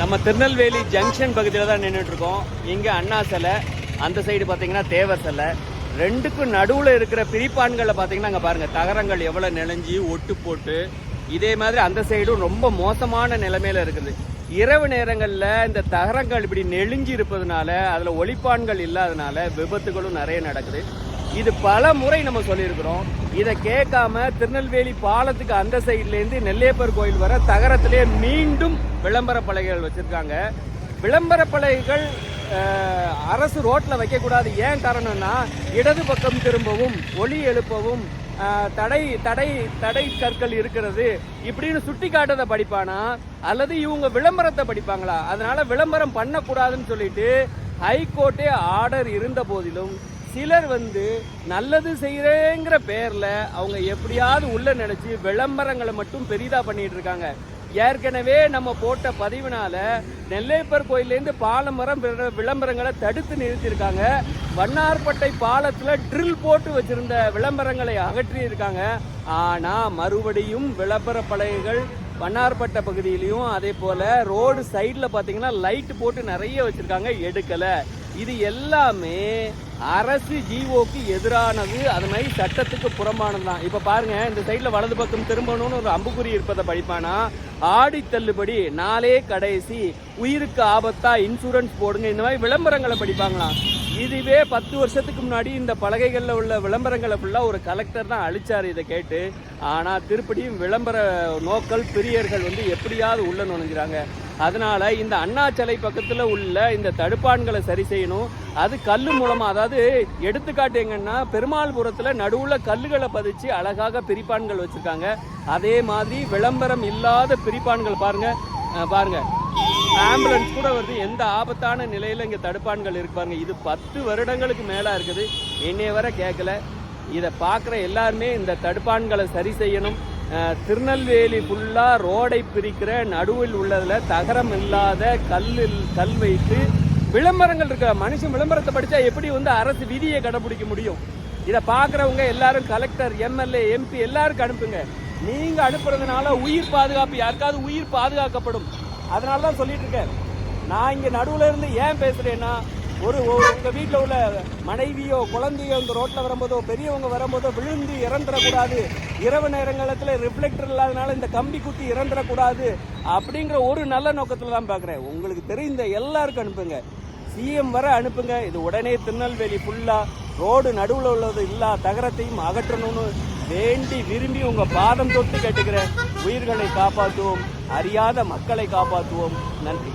நம்ம திருநெல்வேலி ஜங்ஷன் பகுதியில் தான் நின்றுட்டு இருக்கோம் இங்கே அண்ணா சிலை அந்த சைடு பார்த்தீங்கன்னா தேவர் சிலை. ரெண்டுக்கும் நடுவில் இருக்கிற பிரிப்பான்களை பார்த்தீங்கன்னா அங்கே பாருங்கள் தகரங்கள் எவ்வளோ நினைஞ்சி ஒட்டு போட்டு இதே மாதிரி அந்த சைடும் ரொம்ப மோசமான நிலைமையில இருக்குது. இரவு நேரங்களில் இந்த தகரங்கள் இப்படி நெளிஞ்சு இருப்பதனால அதில் ஒளிப்பான்கள் இல்லாதனால விபத்துகளும் நிறைய நடக்குது. இது பல முறை நம்ம சொல்லியிருக்கிறோம். இதை கேட்காம திருநெல்வேலி பாலத்துக்கு அந்த சைட்லேருந்து நெல்லையப்பர் கோயில் வர தகரத்திலே மீண்டும் விளம்பர பலகைகள் வச்சிருக்காங்க. விளம்பர பலகைகள் அரசு ரோட்ல வைக்கக்கூடாது. ஏன் காரணம்னா இடது பக்கம் திரும்பவும் ஒளி எழுப்பவும் தடை தடை தடை கற்கள் இருக்கிறது. இப்படின்னு சுட்டி காட்டுறதை படிப்பானா? அல்லது இவங்க விளம்பரத்தை படிப்பாங்களா? அதனால விளம்பரம் பண்ணக்கூடாதுன்னு சொல்லிட்டு ஹைகோர்ட்டே ஆர்டர் இருந்த போதிலும் சிலர் வந்து நல்லது செய்யறேங்கிற பேர்ல அவங்க எப்படியாவது உள்ள நினைச்சு விளம்பரங்களை மட்டும் பெரிதா பண்ணிட்டு இருக்காங்க. ஏற்கனவே நம்ம போட்ட பதிவினால நெல்லைப்பர் கோயிலேருந்து பாலமரம் விளம்பரங்களை தடுத்து நிறுத்தியிருக்காங்க. வண்ணார்பட்டை பாலத்தில் ட்ரில் போட்டு வச்சிருந்த விளம்பரங்களை அகற்றி இருக்காங்க மறுபடியும் விளம்பர பலகைகள் வண்ணார்பட்டை பகுதியிலையும் அதே போல் ரோடு சைடில் பார்த்தீங்கன்னா லைட் போட்டு நிறைய வச்சுருக்காங்க எடுக்கலை. இது எல்லாமே அரசு ஜிஓக்கு எதிரானது அது மாதிரி சட்டத்துக்கு புறம்பானது தான் இப்போ பாருங்க இந்த சைடில் வலது பக்கம் திரும்பணும்னு ஒரு அம்புக்குறி இருப்பதை படிப்பானா? ஆடி தள்ளுபடி நாளே கடைசி உயிருக்கு ஆபத்தா இன்சூரன்ஸ் போடுங்க இந்த மாதிரி விளம்பரங்களை படிப்பாங்களாம் இதுவே பத்து வருஷத்துக்கு முன்னாடி இந்த பலகைகளில் உள்ள விளம்பரங்களை ஃபுல்லாக ஒரு கலெக்டர் தான் அழிச்சார் இதை கேட்டு. ஆனால் திருப்படியும் விளம்பர நோக்கல் பிரியர்கள் வந்து எப்படியாவது உள்ள நுழைஞ்சிறாங்க. அதனால் இந்த அண்ணாச்சலை பக்கத்தில் உள்ள இந்த தடுப்பான்களை சரி செய்யணும். அது கல் மூலமாக அதாவது எடுத்துக்காட்டு எங்கன்னா பெருமாள்புரத்தில் நடுவில் கல்லுகளை பதிச்சு அழகாக பிரிப்பான்கள் வச்சுருக்காங்க. அதே மாதிரி விளம்பரம் இல்லாத பிரிப்பான்கள் பாருங்கள் பாருங்கள் ஆம்புலன்ஸ் கூட வருது. எந்த ஆபத்தான நிலையில் இங்கே தடுப்பான்கள் இருப்பாங்க இது பத்து வருடங்களுக்கு மேலே இருக்குது. என்னைய வர கேட்கல இதை பார்க்குற எல்லாருமே இந்த தடுப்பான்களை சரி செய்யணும். திருநெல்வேலி ஃபுல்லாக ரோடை பிரிக்கிற நடுவில் உள்ளதில் தகரம் இல்லாத கல்லில் கல் வைத்து விளம்பரங்கள் இருக்கிற மனுஷன் விளம்பரத்தை படித்தா எப்படி வந்து அரசு விதியை கடைபிடிக்க முடியும்? இதை பார்க்குறவங்க எல்லாரும் கலெக்டர் எம்எல்ஏ எம்பி எல்லாருக்கும் அனுப்புங்க. நீங்கள் அனுப்புறதுனால உயிர் பாதுகாப்பு யாருக்காவது உயிர் பாதுகாக்கப்படும். அதனால தான் சொல்லிட்டு இருக்கேன். நான் இங்கே நடுவில் இருந்து ஏன் பேசுகிறேன்னா ஒரு உங்கள் உங்க வீட்டில் உள்ள மனைவியோ குழந்தையோ இந்த ரோட்ல வரும்போதோ பெரியவங்க வரும்போதோ விழுந்து இறந்துடக்கூடாது. இரவு நேரங்களத்தில் ரிஃப்ளெக்டர் இல்லாதனால இந்த கம்பி குத்தி இறந்துடக்கூடாது அப்படிங்கிற ஒரு நல்ல நோக்கத்தில் தான் பார்க்குறேன். உங்களுக்கு தெரிந்த எல்லாருக்கும் அனுப்புங்க. சிஎம் வர அனுப்புங்க. இது உடனே திருநெல்வேலி ஃபுல்லாக ரோடு நடுவில் உள்ளது எல்லா தகரத்தையும் அகற்றணும்னு வேண்டி விரும்பி உங்க பாதம் தொட்டு கேட்டுக்கிறேன். உயிர்களை காப்பாற்றுவோம் அறியாத மக்களை காப்பாற்றுவோம் நன்றி.